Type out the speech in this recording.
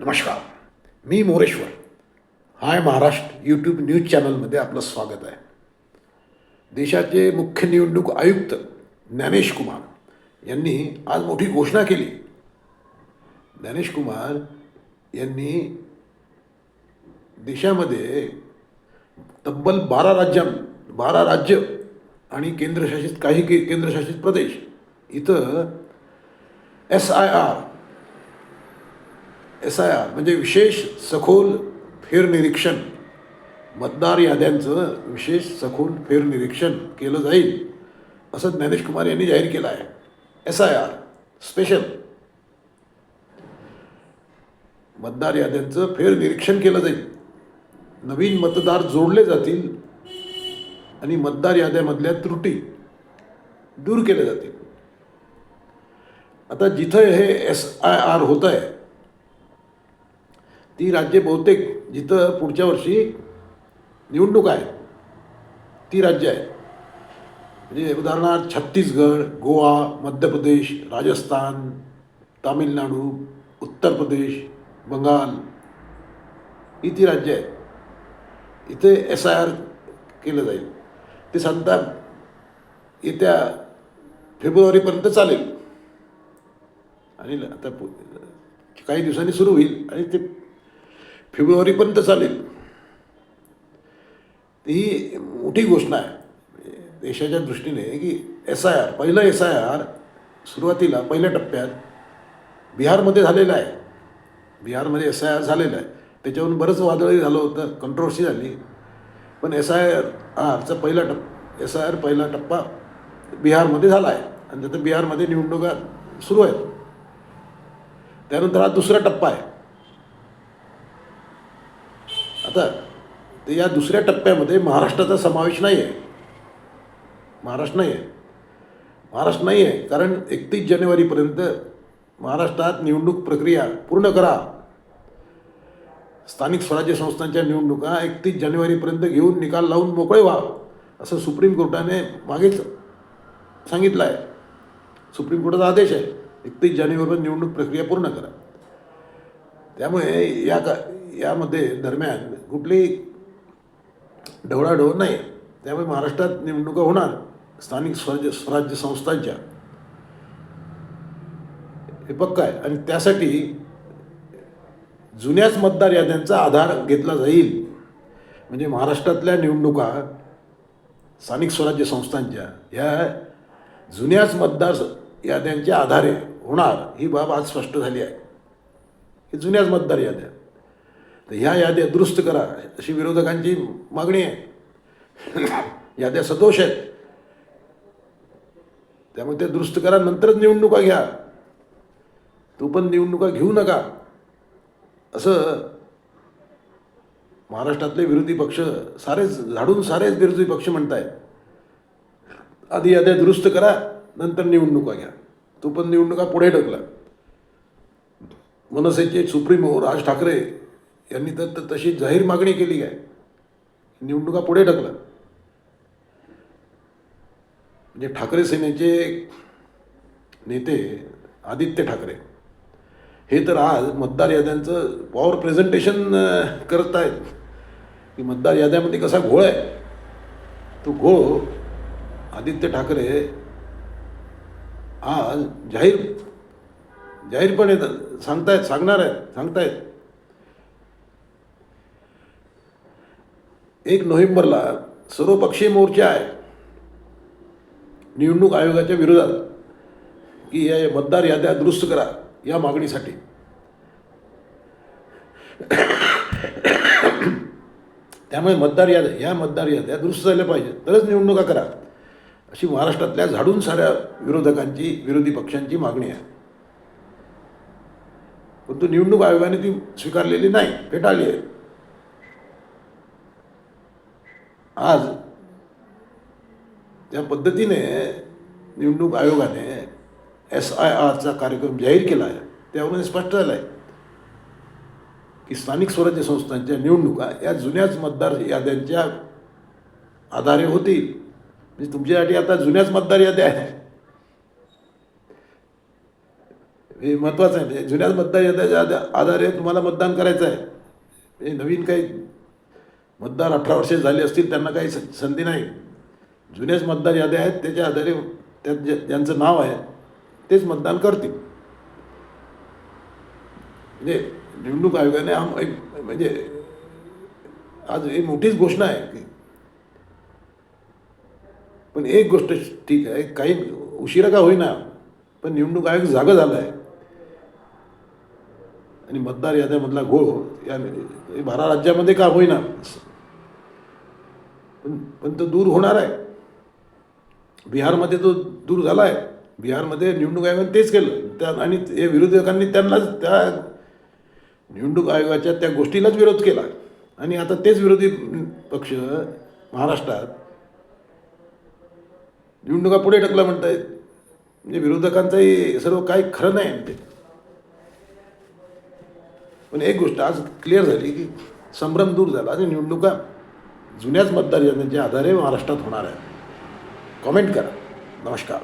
नमस्कार. मी Moreshwar. Hi Maharashtra YouTube news चॅनलमध्ये आपलं स्वागत आहे. देशाचे मुख्य निवडणूक आयुक्त ज्ञानेश कुमार यांनी आज मोठी घोषणा केली. ज्ञानेश कुमार यांनी देशामध्ये तब्बल बारा राज्यां बारा राज्य आणि केंद्रशासित काही के केंद्रशासित प्रदेश इथं S I R S I R म्हणजे विशेष सखोल फेरनिरीक्षण मतदार याद्यांचं विशेष सखोल फेरनिरीक्षण केलं जाईल असं ज्ञानेश कुमार यांनी जाहीर केलं आहे. एस आय आर स्पेशल मतदार याद्यांचं फेरनिरीक्षण केलं जाईल. नवीन मतदार जोडले जातील आणि मतदार याद्यामधल्या त्रुटी दूर केल्या जातील. आता जिथं हे एस आय आर होत आहे ती राज्ये बहुतेक जिथं पुढच्या वर्षी निवडणूक आहे ती राज्य आहे. म्हणजे उदाहरणार्थ छत्तीसगड गोवा मध्य प्रदेश राजस्थान तामिळनाडू उत्तर प्रदेश बंगाल ही ती राज्य आहेत. इथे एस आय आर केलं जाईल. ते सांगतात येत्या फेब्रुवारीपर्यंत चालेल. आणि आता काही दिवसांनी सुरू होईल आणि ते फेब्रुवारीपर्यंत चालेल. ही मोठी घोषणा आहे. म्हणजे देशाच्या दृष्टीने की एस आय आर पहिलं एस आय आर सुरुवातीला पहिल्या टप्प्यात बिहारमध्ये झालेलं आहे. बिहारमध्ये एस आय आर झालेलं आहे. त्याच्यावरून बरंच वादळही झालं होतं कंट्रोवर्सी झाली. पण एस आय आर आरचा पहिला टप्पा एस आय आर पहिला टप्पा बिहारमध्ये झाला आहे. आणि त्यात बिहारमध्ये निवडणुका सुरू आहेत. त्यानंतर हा दुसरा टप्पा आहे. आता ते या दुसऱ्या टप्प्यामध्ये महाराष्ट्राचा समावेश नाही आहे महाराष्ट्र नाही आहे महाराष्ट्र नाही आहे कारण एकतीस जानेवारीपर्यंत महाराष्ट्रात निवडणूक प्रक्रिया पूर्ण करा. स्थानिक स्वराज्य संस्थांच्या निवडणुका एकतीस जानेवारीपर्यंत घेऊन निकाल लावून मोकळे व्हा असं सुप्रीम कोर्टाने मागेच सांगितलं आहे सुप्रीम कोर्टाचा आदेश आहे एकतीस जानेवारीपर्यंत निवडणूक प्रक्रिया पूर्ण करा. त्यामुळे या का यामध्ये दरम्यान कुठली ढवळाढवळ नाही. त्यामुळे महाराष्ट्रात निवडणुका होणार. स्थानिक स्वराज्य स्वराज्य संस्थांच्या. हे पक्क आहे. आणि त्यासाठी जुन्याच मतदार याद्यांचा आधार घेतला जाईल. म्हणजे महाराष्ट्रातल्या निवडणुका स्थानिक स्वराज्य संस्थांच्या ह्या जुन्याच मतदार याद्यांच्या आधारे होणार. ही बाब आज स्पष्ट झाली आहे. ही जुन्याच मतदार याद्या. तर ह्या याद्या दुरुस्त करा. अशी विरोधकांची मागणी आहे. याद्या सदोष आहेत. त्यामुळे ते दुरुस्त करा नंतरच निवडणुका घ्या. तो पण निवडणुका घेऊ नका. असं महाराष्ट्रातले विरोधी पक्ष सारेच झाडून सारेच विरोधी पक्ष म्हणत आहेत आधी याद्या दुरुस्त करा नंतर निवडणुका घ्या. तो पण निवडणुका पुढे ढकला. मनसेचे सुप्रीमो राज ठाकरे यांनी तर तशी जाहीर मागणी केली आहे. निवडणुका पुढे ढकला म्हणजे ठाकरे सेनेचे नेते आदित्य ठाकरे हे तर आज मतदार याद्यांचं पॉवर प्रेझेंटेशन करत आहेत की मतदार याद्यामध्ये कसा घोळ आहे? तो घोळ आदित्य ठाकरे आज जाहीर जाहीरपणे सांगतायत सांगणार आहेत सांगतायत. एक नोव्हेंबरला सर्वपक्षीय मोर्चा आहे. निवडणूक आयोगाच्या विरोधात. की या मतदार याद्या दुरुस्त करा या मागणीसाठी. त्यामुळे मतदार याद्या या मतदार याद्या दुरुस्त झाल्या पाहिजे तरच निवडणुका करा. अशी महाराष्ट्रातल्या झाडून साऱ्या विरोधकांची विरोधी पक्षांची मागणी आहे. परंतु निवडणूक आयोगाने ती स्वीकारलेली नाही फेटाळली आहे. आज त्या पद्धतीने निवडणूक आयोगाने एस आय आरचा कार्यक्रम जाहीर केला आहे. त्यावरून स्पष्ट झालं आहे की स्थानिक स्वराज्य संस्थांच्या निवडणुका या जुन्याच मतदार याद्यांच्या आधारे होतील. म्हणजे तुमच्यासाठी आता जुन्याच मतदार याद्या आहेत. हे महत्त्वाचं आहे. म्हणजे जुन्याच मतदार याद्याच्या आधारे तुम्हाला मतदान करायचं आहे. हे नवीन काही मतदार अठरा वर्षे झाले असतील त्यांना काही स- संधी नाही. जुनेच मतदार याद्या आहेत त्याच्या आधारे त्यात ज्यांचं नाव आहे तेच मतदान करतील. म्हणजे निवडणूक आयोगाने आम एक म्हणजे आज ही मोठीच घोषणा आहे की पण एक गोष्ट ठीक आहे काही उशिरा का होईना पण निवडणूक आयोग जागा झाला आहे आणि मतदार याद्यामधला घोळ या हे बारा राज्यामध्ये का होईना? पण पण तो दूर होणार आहे. बिहारमध्ये तो दूर झाला आहे बिहारमध्ये निवडणूक आयोगाने तेच केलं. त्या आणि हे विरोधकांनी त्यांनाच त्या निवडणूक आयोगाच्या त्या गोष्टीलाच विरोध केला. आणि आता तेच विरोधी पक्ष महाराष्ट्रात निवडणुका पुढे ढकला म्हणतायत म्हणजे विरोधकांचंही सर्व काही खरं नाही ते पण एक गोष्ट आज क्लिअर झाली की संभ्रम दूर झाला आणि निवडणुका जुन्याच मतदार यांच्या आधारे महाराष्ट्रात होणार आहे. कॉमेंट करा. नमस्कार.